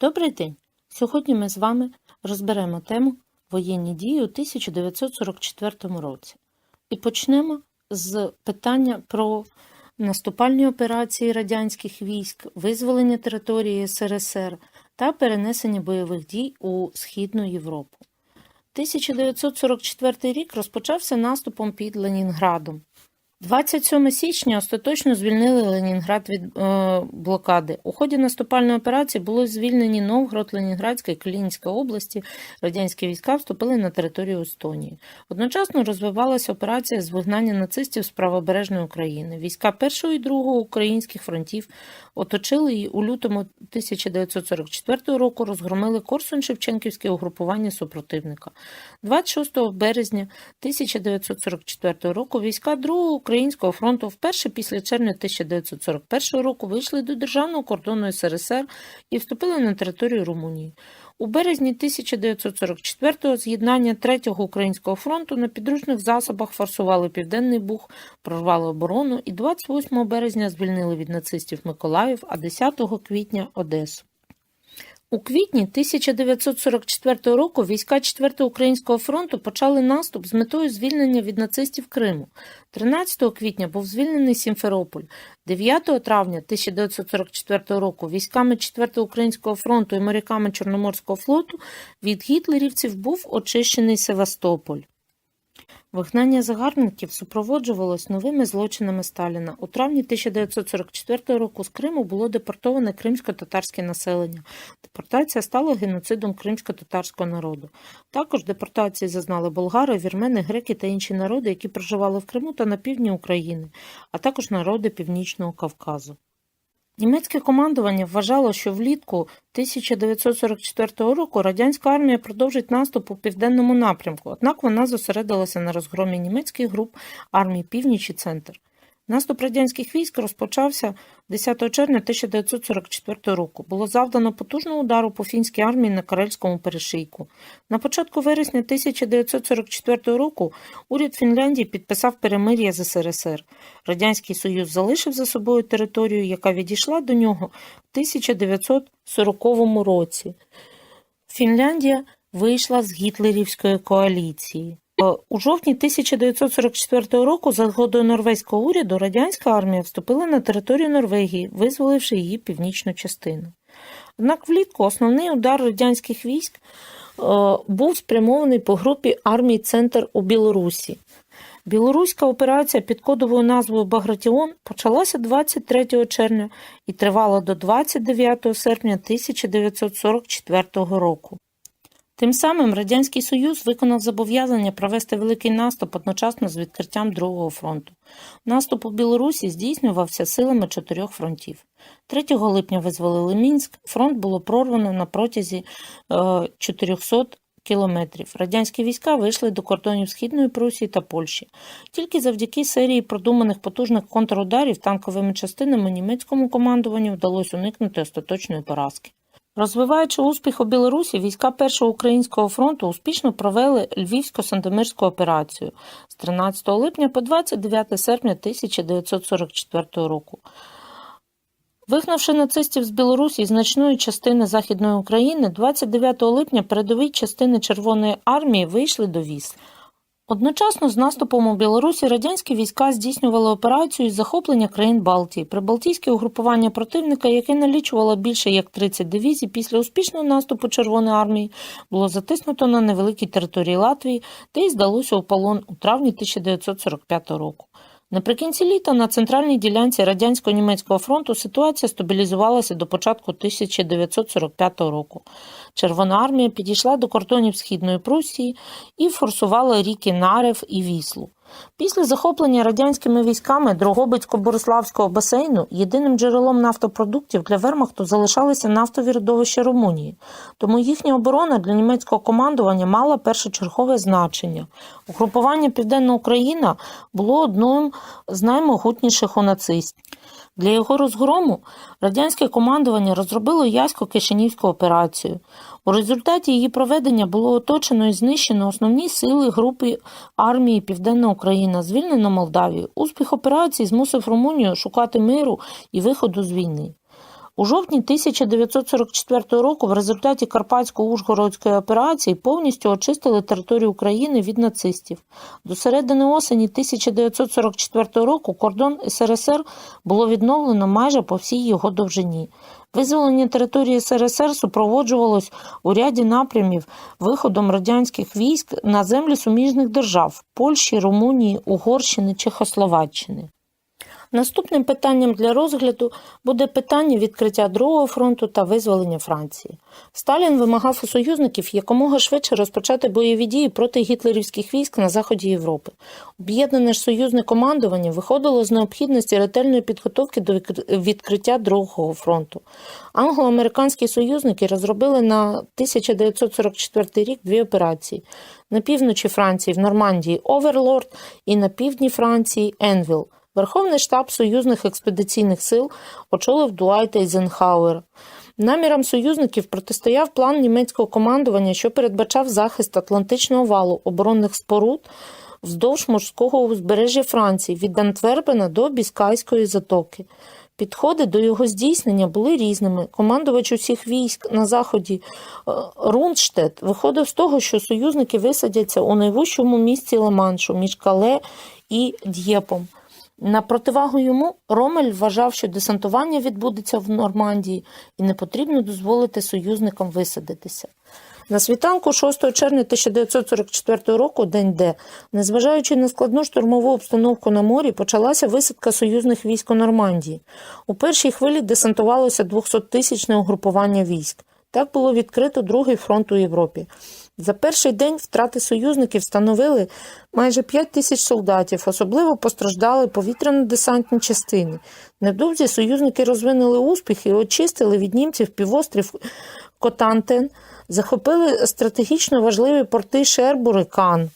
Добрий день! Сьогодні ми з вами розберемо тему воєнні дії у 1944 році. І почнемо з питання про наступальні операції радянських військ, визволення території СРСР та перенесення бойових дій у Східну Європу. 1944 рік розпочався наступом під Ленінградом. 27 січня остаточно звільнили Ленінград від е, блокади. У ході наступальної операції були звільнені Новгород, Ленінградська і Калінінська області. Радянські війська вступили на територію Естонії. Одночасно розвивалася операція з вигнання нацистів з правобережної України. Війська першого і другого українських фронтів оточили і у лютому 1944 року розгромили Корсунь-Шевченківське угрупування супротивника. 26 березня 1944 року війська Другого Українського фронту вперше після червня 1941 року вийшли до державного кордону СРСР і вступили на територію Румунії. У березні 1944-го з'єднання Третього Українського фронту на підручних засобах форсували Південний Буг, прорвали оборону і 28 березня звільнили від нацистів Миколаїв, а 10 квітня Одесу. У квітні 1944 року війська 4-го Українського фронту почали наступ з метою звільнення від нацистів Криму. 13 квітня був звільнений Сімферополь. 9 травня 1944 року військами 4-го Українського фронту і моряками Чорноморського флоту від гітлерівців був очищений Севастополь. Вигнання загарбників супроводжувалось новими злочинами Сталіна. У травні 1944 року з Криму було депортоване кримсько-татарське населення. Депортація стала геноцидом кримсько-татарського народу. Також депортації зазнали болгари, вірмени, греки та інші народи, які проживали в Криму та на півдні України, а також народи Північного Кавказу. Німецьке командування вважало, що влітку 1944 року радянська армія продовжить наступ у південному напрямку, однак вона зосередилася на розгромі німецьких груп армій Північ і Центр. Наступ радянських військ розпочався 10 червня 1944 року. Було завдано потужного удару по фінській армії на Карельському перешийку. На початку вересня 1944 року уряд Фінляндії підписав перемир'я з СРСР. Радянський Союз залишив за собою територію, яка відійшла до нього в 1940 році. Фінляндія вийшла з гітлерівської коаліції. Е, У жовтні 1944 року за згодою норвезького уряду радянська армія вступила на територію Норвегії, визволивши її північну частину. Однак влітку основний удар радянських військ е, був спрямований по групі армій Центр у Білорусі. Білоруська операція під кодовою назвою Багратіон почалася 23 червня і тривала до 29 серпня 1944 року. Тим самим Радянський Союз виконав зобов'язання провести великий наступ одночасно з відкриттям Другого фронту. Наступ у Білорусі здійснювався силами чотирьох фронтів. 3 липня визволили Мінськ, фронт було прорвано на протязі е, 400 кілометрів. Радянські війська вийшли до кордонів Східної Прусії та Польщі. Тільки завдяки серії продуманих потужних контрударів танковими частинами німецькому командуванню вдалося уникнути остаточної поразки. Розвиваючи успіх у Білорусі, війська Першого українського фронту успішно провели Львівсько-Сандомирську операцію з 13 липня по 29 серпня 1944 року. Вигнавши нацистів з Білорусі і значної частини Західної України, 29 липня передові частини Червоної армії вийшли до Віс. Одночасно з наступом у Білорусі радянські війська здійснювали операцію із захоплення країн Балтії. Прибалтійське угрупування противника, яке налічувало більше як 30 дивізій, після успішного наступу Червоної армії було затиснуто на невеликій території Латвії та й здалося у полон у травні 1945 року. Наприкінці літа на центральній ділянці радянсько-німецького фронту ситуація стабілізувалася до початку 1945 року. Червона армія підійшла до кордонів Східної Прусії і форсувала ріки Нарев і Віслу. Після захоплення радянськими військами Дрогобицько-Бориславського басейну єдиним джерелом нафтопродуктів для Вермахту залишалися нафтові родовища Румунії, тому їхня оборона для німецького командування мала першочергове значення. Угрупування Південна Україна було одним з наймогутніших у нацистів. Для його розгрому радянське командування розробило Ясько-Кишинівську операцію. У результаті її проведення було оточено і знищено основні сили групи армії Південна Україна, звільнено Молдавію. Успіх операції змусив Румунію шукати миру і виходу з війни. У жовтні 1944 року в результаті Карпатсько-Ужгородської операції повністю очистили територію України від нацистів. До середини осені 1944 року кордон СРСР було відновлено майже по всій його довжині. Визволення території СРСР супроводжувалось у ряді напрямів виходом радянських військ на землі суміжних держав Польщі, Румунії, Угорщини, Чехословаччини. Наступним питанням для розгляду буде питання відкриття Другого фронту та визволення Франції. Сталін вимагав у союзників якомога швидше розпочати бойові дії проти гітлерівських військ на заході Європи. Об'єднане ж союзне командування виходило з необхідності ретельної підготовки до відкриття Другого фронту. Англо-американські союзники розробили на 1944 рік дві операції: на півночі Франції в Нормандії Оверлорд і на півдні Франції Енвіл. Верховний штаб союзних експедиційних сил очолив Дуайт Ейзенхауер. Намірам союзників протистояв план німецького командування, що передбачав захист Атлантичного валу оборонних споруд вздовж морського узбережжя Франції від Антверпена до Біскайської затоки. Підходи до його здійснення були різними. Командувач усіх військ на заході е, Рунштедт виходив з того, що союзники висадяться у найвищому місці Ла-Маншу між Кале і Д'єпом. На противагу йому Ромель вважав, що десантування відбудеться в Нормандії і не потрібно дозволити союзникам висадитися. На світанку 6 червня 1944 року, день Д, незважаючи на складну штурмову обстановку на морі, почалася висадка союзних військ у Нормандії. У першій хвилі десантувалося 200-тисячне угрупування військ. Так було відкрито другий фронт у Європі. За перший день втрати союзників становили майже 5 тисяч солдатів, особливо постраждали повітряно-десантні частини. Невдовзі союзники розвинули успіх і очистили від німців півострів Котантен, захопили стратегічно важливі порти Шербур і Кан.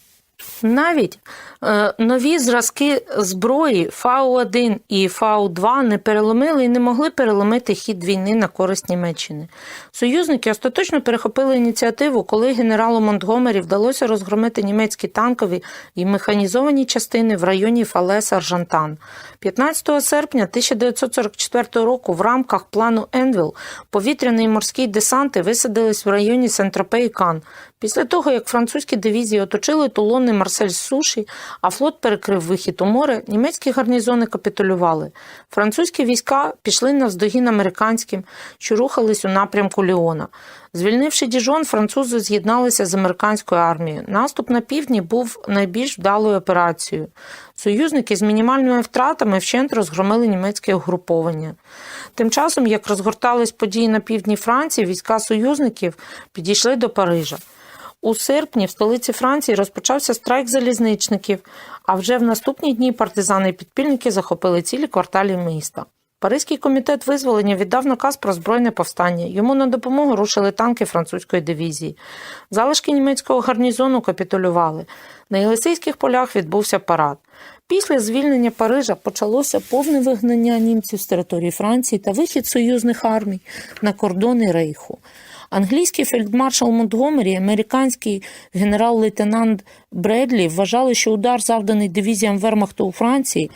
Навіть е, нові зразки зброї Фау-1 і Фау-2 не переломили і не могли переломити хід війни на користь Німеччини. Союзники остаточно перехопили ініціативу, коли генералу Монтгомері вдалося розгромити німецькі танкові і механізовані частини в районі Фалеса Аржантан. 15 серпня 1944 року в рамках плану Енвіл повітряний і морський десанти висадились в районі Сент-Тропе і Кан. Після того, як французькі дивізії оточили Тулон і Марсель з суші, а флот перекрив вихід у море, німецькі гарнізони капітулювали. Французькі війська пішли навздогін американським, що рухались у напрямку Ліона. Звільнивши Діжон, французи з'єдналися з американською армією. Наступ на півдні був найбільш вдалою операцією. Союзники з мінімальними втратами вщент розгромили німецьке угруповання. Тим часом, як розгортались події на півдні Франції, війська союзників підійшли до Парижа. У серпні в столиці Франції розпочався страйк залізничників, а вже в наступні дні партизани і підпільники захопили цілі кварталі міста. Паризький комітет визволення віддав наказ про збройне повстання. Йому на допомогу рушили танки французької дивізії. Залишки німецького гарнізону капітулювали. На Єлисейських полях відбувся парад. Після звільнення Парижа почалося повне вигнання німців з території Франції та вихід союзних армій на кордони Рейху. Англійський фельдмаршал Монтгомері, американський генерал-лейтенант Бредлі вважали, що удар, завданий дивізіям Вермахту у Франції,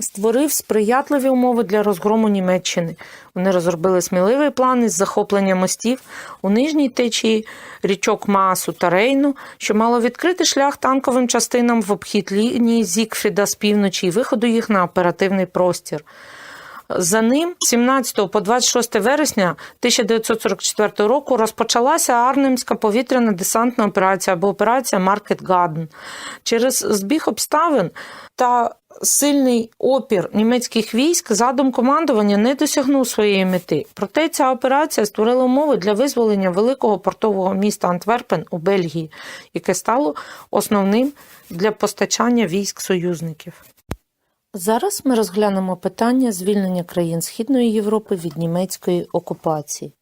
створив сприятливі умови для розгрому Німеччини. Вони розробили сміливий план із захоплення мостів у нижній течії річок Маасу та Рейну, що мало відкрити шлях танковим частинам в обхід лінії Зікфріда з півночі і виходу їх на оперативний простір. За ним, з 17 по 26 вересня 1944 року, розпочалася Арнемська повітряна десантна операція або операція Маркет Гаден. Через збіг обставин та сильний опір німецьких військ задум командування не досягнув своєї мети. Проте ця операція створила умови для визволення великого портового міста Антверпен у Бельгії, яке стало основним для постачання військ союзників. Зараз ми розглянемо питання звільнення країн Східної Європи від німецької окупації.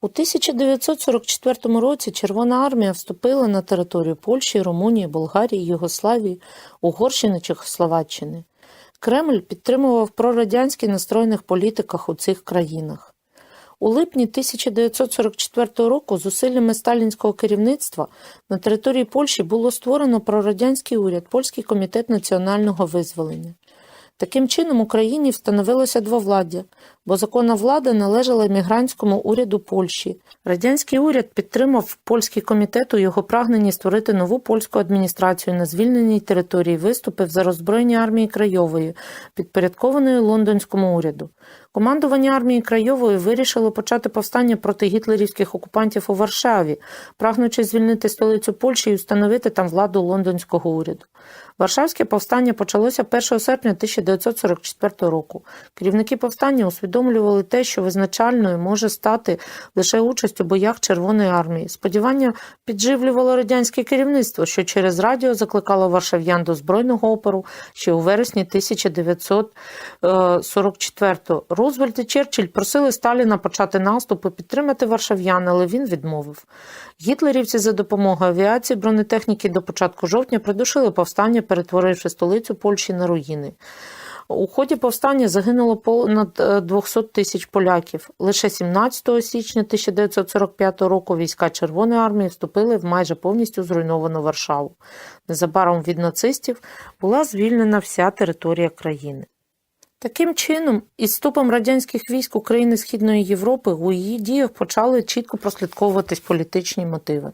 У 1944 році Червона армія вступила на територію Польщі, Румунії, Болгарії, Югославії, Угорщини, Чехословаччини. Кремль підтримував прорадянські настроєних політиках у цих країнах. У липні 1944 року зусиллями сталінського керівництва на території Польщі було створено прорадянський уряд Польський комітет національного визволення. Таким чином, Україні встановилося двовладдя, бо законна влада належала емігрантському уряду Польщі. Радянський уряд підтримав польський комітет у його прагненні створити нову польську адміністрацію на звільненій території, виступив за роззброєння армії Крайової, підпорядкованої лондонському уряду. Командування армії Крайової вирішило почати повстання проти гітлерівських окупантів у Варшаві, прагнучи звільнити столицю Польщі і встановити там владу лондонського уряду. Варшавське повстання почалося 1 серпня 1944 року. Керівники повстання усвідомлювали те, що визначальною може стати лише участь у боях Червоної армії. Сподівання підживлювало радянське керівництво, що через радіо закликало варшав'ян до збройного опору ще у вересні 1944-го. Рузвельт і Черчилль просили Сталіна почати наступ і підтримати варшав'ян, але він відмовив. Гітлерівці за допомогою авіації бронетехніки до початку жовтня придушили повстання, перетворивши столицю Польщі на руїни. У ході повстання загинуло понад е, 200 тисяч поляків. Лише 17 січня 1945 року війська Червоної армії вступили в майже повністю зруйновану Варшаву. Незабаром від нацистів була звільнена вся територія країни. Таким чином, із вступом радянських військ України Східної Європи у її діях почали чітко прослідковуватись політичні мотиви.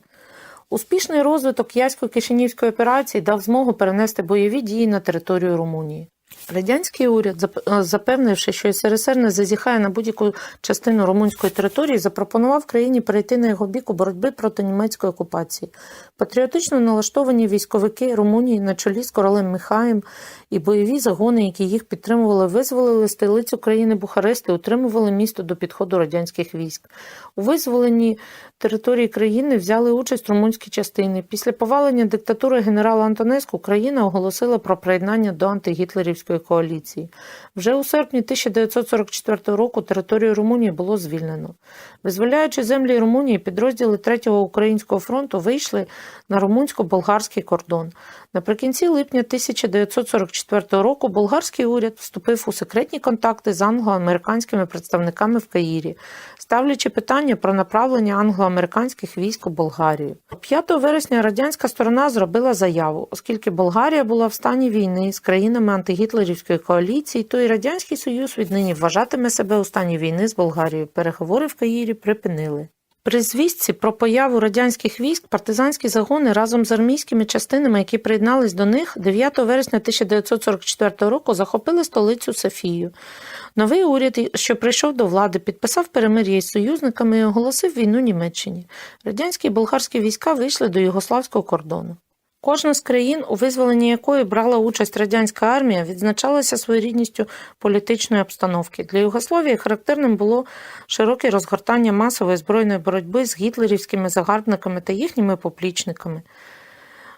Успішний розвиток Ясько-Кишинівської операції дав змогу перенести бойові дії на територію Румунії. Радянський уряд, е, запевнивши, що СРСР не зазіхає на будь-яку частину румунської території, запропонував країні перейти на його бік у боротьбі проти німецької окупації. Патріотично налаштовані військовики Румунії на чолі з королем Михаєм і бойові загони, які їх підтримували, визволили столицю країни Бухарест і утримували місто до підходу радянських військ. У визволенні території країни взяли участь румунські частини. Після повалення диктатури генерала Антонеску країна оголосила про приєднання до антигітлерівської коаліції. Вже у серпні 1944 року територію Румунії було звільнено. Визволяючи землі Румунії, підрозділи 3-го українського фронту вийшли на румунсько-болгарський кордон. Наприкінці липня 1944 року болгарський уряд вступив у секретні контакти з англо-американськими представниками в Каїрі, ставлячи питання про направлення англо-американських військ у Болгарію. 5 вересня радянська сторона зробила заяву, оскільки Болгарія була в стані війни з країнами антигітлерівської коаліції, то і радянський союз віднині вважатиме себе у стані війни з Болгарією. Переговори в Каїрі припинили. При звістці про появу радянських військ партизанські загони разом з армійськими частинами, які приєднались до них, 9 вересня 1944 року захопили столицю Софію. Новий уряд, що прийшов до влади, підписав перемир'я із союзниками і оголосив війну Німеччині. Радянські і болгарські війська вийшли до югославського кордону. Кожна з країн, у визволенні якої брала участь радянська армія, відзначалася своєрідністю політичної обстановки. Для Югославії характерним було широке розгортання масової збройної боротьби з гітлерівськими загарбниками та їхніми поплічниками.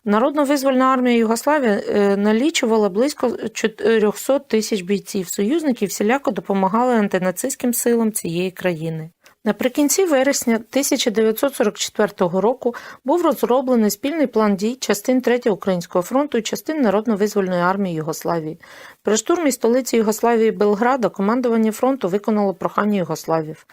Народно-визвольна армія Югославії е, налічувала близько 400 тисяч бійців. Союзники всіляко допомагали антинацистським силам цієї країни. Наприкінці вересня 1944 року був розроблений спільний план дій частин 3 Українського фронту і частин Народно-визвольної армії Югославії. При штурмі столиці Югославії Белграда командування фронту виконало прохання югославів.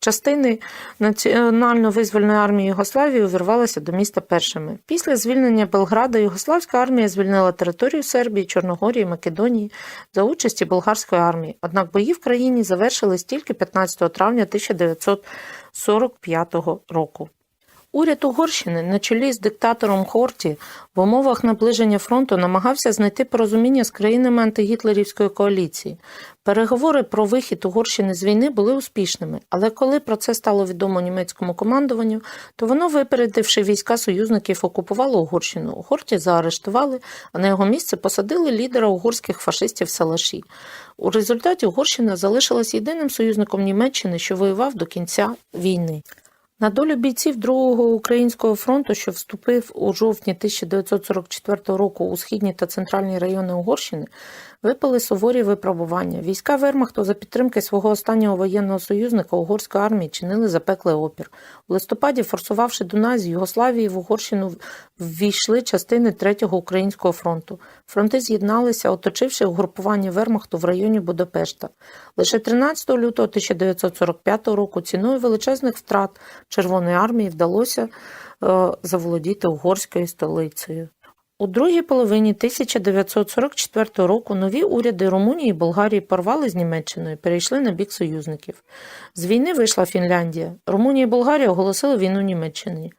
Частини Національно-визвольної армії Югославії увірвалися до міста першими. Після звільнення Белграда Югославська армія звільнила територію Сербії, Чорногорії, Македонії за участі болгарської армії. Однак бої в країні завершились тільки 15 травня 1945 року. Уряд Угорщини на чолі з диктатором Хорті в умовах наближення фронту намагався знайти порозуміння з країнами антигітлерівської коаліції. Переговори про вихід Угорщини з війни були успішними, але коли про це стало відомо німецькому командуванню, то воно, випередивши війська союзників, окупувало Угорщину. Хорті заарештували, а на його місце посадили лідера угорських фашистів Салаші. У результаті Угорщина залишилась єдиним союзником Німеччини, що воював до кінця війни. На долю бійців Другого українського фронту, що вступив у жовтні 1944 року у східні та центральні райони Угорщини, випали суворі випробування. Війська Вермахту за підтримки свого останнього воєнного союзника угорської армії чинили запеклий опір. У листопаді, форсувавши Дунай з Югославії в Угорщину, ввійшли частини 3-го українського фронту. Фронти з'єдналися, оточивши угрупування Вермахту в районі Будапешта. Лише 13 лютого 1945 року ціною величезних втрат Червоної армії вдалося е, заволодіти угорською столицею. У другій половині 1944 року нові уряди Румунії і Болгарії порвали з Німеччиною, перейшли на бік союзників. З війни вийшла Фінляндія. Румунія і Болгарія оголосили війну Німеччині.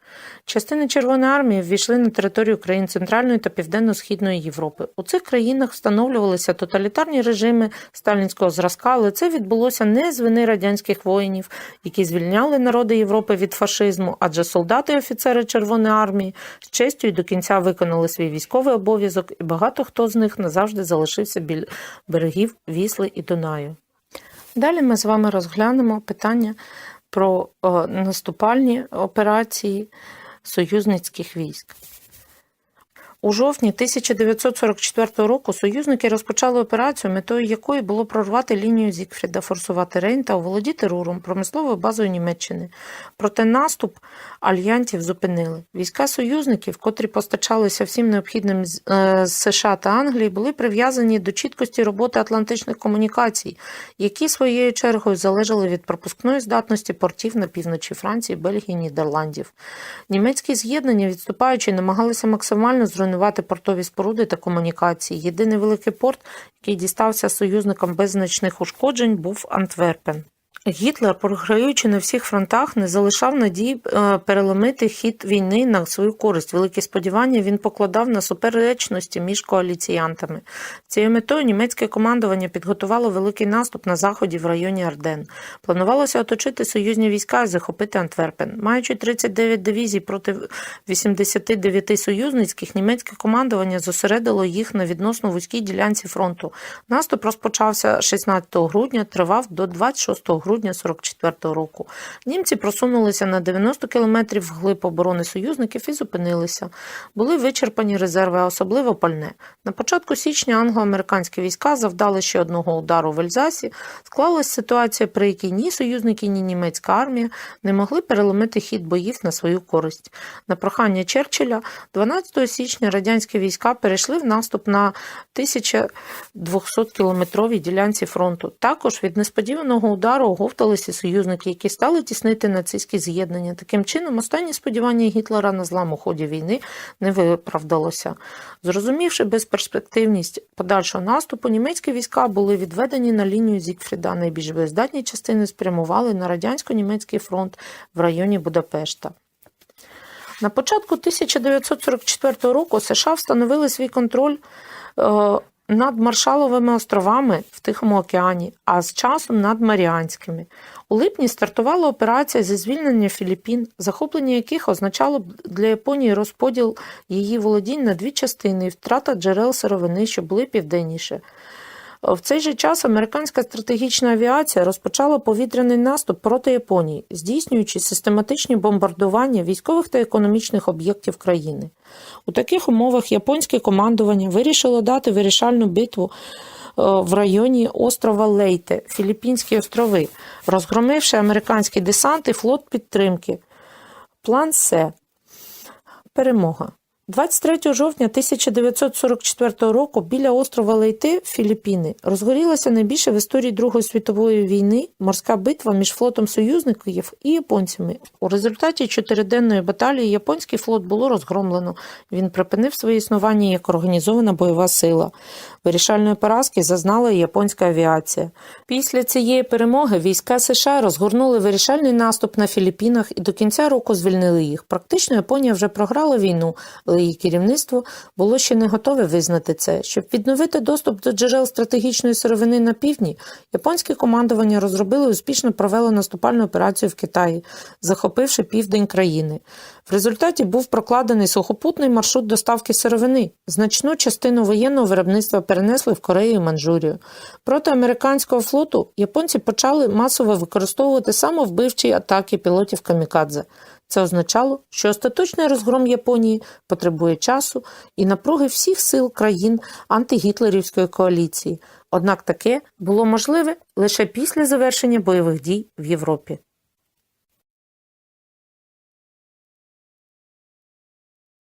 Частини Червоної армії ввійшли на територію країн Центральної та Південно-Східної Європи. У цих країнах встановлювалися тоталітарні режими сталінського зразка, але це відбулося не з вини радянських воїнів, які звільняли народи Європи від фашизму, адже солдати і офіцери Червоної армії з честю і до кінця виконали свій військовий обов'язок, і багато хто з них назавжди залишився біля берегів Вісли і Дунаю. Далі ми з вами розглянемо питання про наступальні операції союзницьких військ. У жовтні 1944 року союзники розпочали операцію, метою якої було прорвати лінію Зікфріда, форсувати Рейн та оволодіти Руром, промисловою базою Німеччини. Проте наступ альянтів зупинили. Війська союзників, котрі постачалися всім необхідним з е, США та Англії, були прив'язані до чіткості роботи атлантичних комунікацій, які своєю чергою залежали від пропускної здатності портів на півночі Франції, Бельгії, Нідерландів. Німецькі з'єднання, відступаючи, намагалися максимально зруйнувати портові споруди та комунікації. Єдиний великий порт, який дістався союзникам без значних ушкоджень, був Антверпен. Гітлер, програючи на всіх фронтах, не залишав надії е, переломити хід війни на свою користь. Великі сподівання він покладав на суперечності між коаліціянтами. Цією метою німецьке командування підготувало великий наступ на заході в районі Арден. Планувалося оточити союзні війська і захопити Антверпен. Маючи 39 дивізій проти 89 союзницьких, німецьке командування зосередило їх на відносно вузькій ділянці фронту. Наступ розпочався 16 грудня, тривав до 26 грудня 44 року. Німці просунулися на 90 кілометрів вглиб оборони союзників і зупинилися. Були вичерпані резерви, а особливо пальне. На початку січня англо-американські війська завдали ще одного удару в Ельзасі. Склалась ситуація, при якій ні союзники, ні німецька армія не могли переломити хід боїв на свою користь. На прохання Черчилля 12 січня радянські війська перейшли в наступ на 1200-кілометровій ділянці фронту. Також від несподіваного удару оговталися союзники, які стали тіснити нацистські з'єднання. Таким чином, останні сподівання Гітлера на злам у ході війни не виправдалося. Зрозумівши безперспективність подальшого наступу, німецькі війська були відведені на лінію Зікфріда. Найбільш боєздатні частини спрямували на радянсько-німецький фронт в районі Будапешта. На початку 1944 року США встановили свій контроль е, над Маршаловими островами в Тихому океані, а з часом над Маріанськими. У липні стартувала операція зі звільнення Філіппін, захоплення яких означало б для Японії розподіл її володінь на дві частини і втрата джерел сировини, що були південніше. В цей же час американська стратегічна авіація розпочала повітряний наступ проти Японії, здійснюючи систематичні бомбардування військових та економічних об'єктів країни. У таких умовах японське командування вирішило дати вирішальну битву е, в районі острова Лейте, Філіппінські острови, розгромивши американський десант і флот підтримки. План С. Перемога. 23 жовтня 1944 року біля острова Лейте, Філіппіни, розгорілася найбільша в історії Другої світової війни морська битва між флотом союзників і японцями. У результаті чотириденної баталії японський флот було розгромлено. Він припинив своє існування як організована бойова сила. Вирішальної поразки зазнала і японська авіація. Після цієї перемоги війська США розгорнули вирішальний наступ на Філіппінах і до кінця року звільнили їх. Практично Японія вже програла війну, але її керівництво було ще не готове визнати це. Щоб відновити доступ до джерел стратегічної сировини на півдні, японське командування розробило і успішно провело наступальну операцію в Китаї, захопивши південь країни. В результаті був прокладений сухопутний маршрут доставки сировини. Значну частину воєнного виробництва перенесли в Корею і Манчжурію. Проти американського флоту японці почали масово використовувати самовбивчі атаки пілотів камікадзе. Це означало, що остаточний розгром Японії потребує часу і напруги всіх сил країн антигітлерівської коаліції. Однак таке було можливе лише після завершення бойових дій в Європі.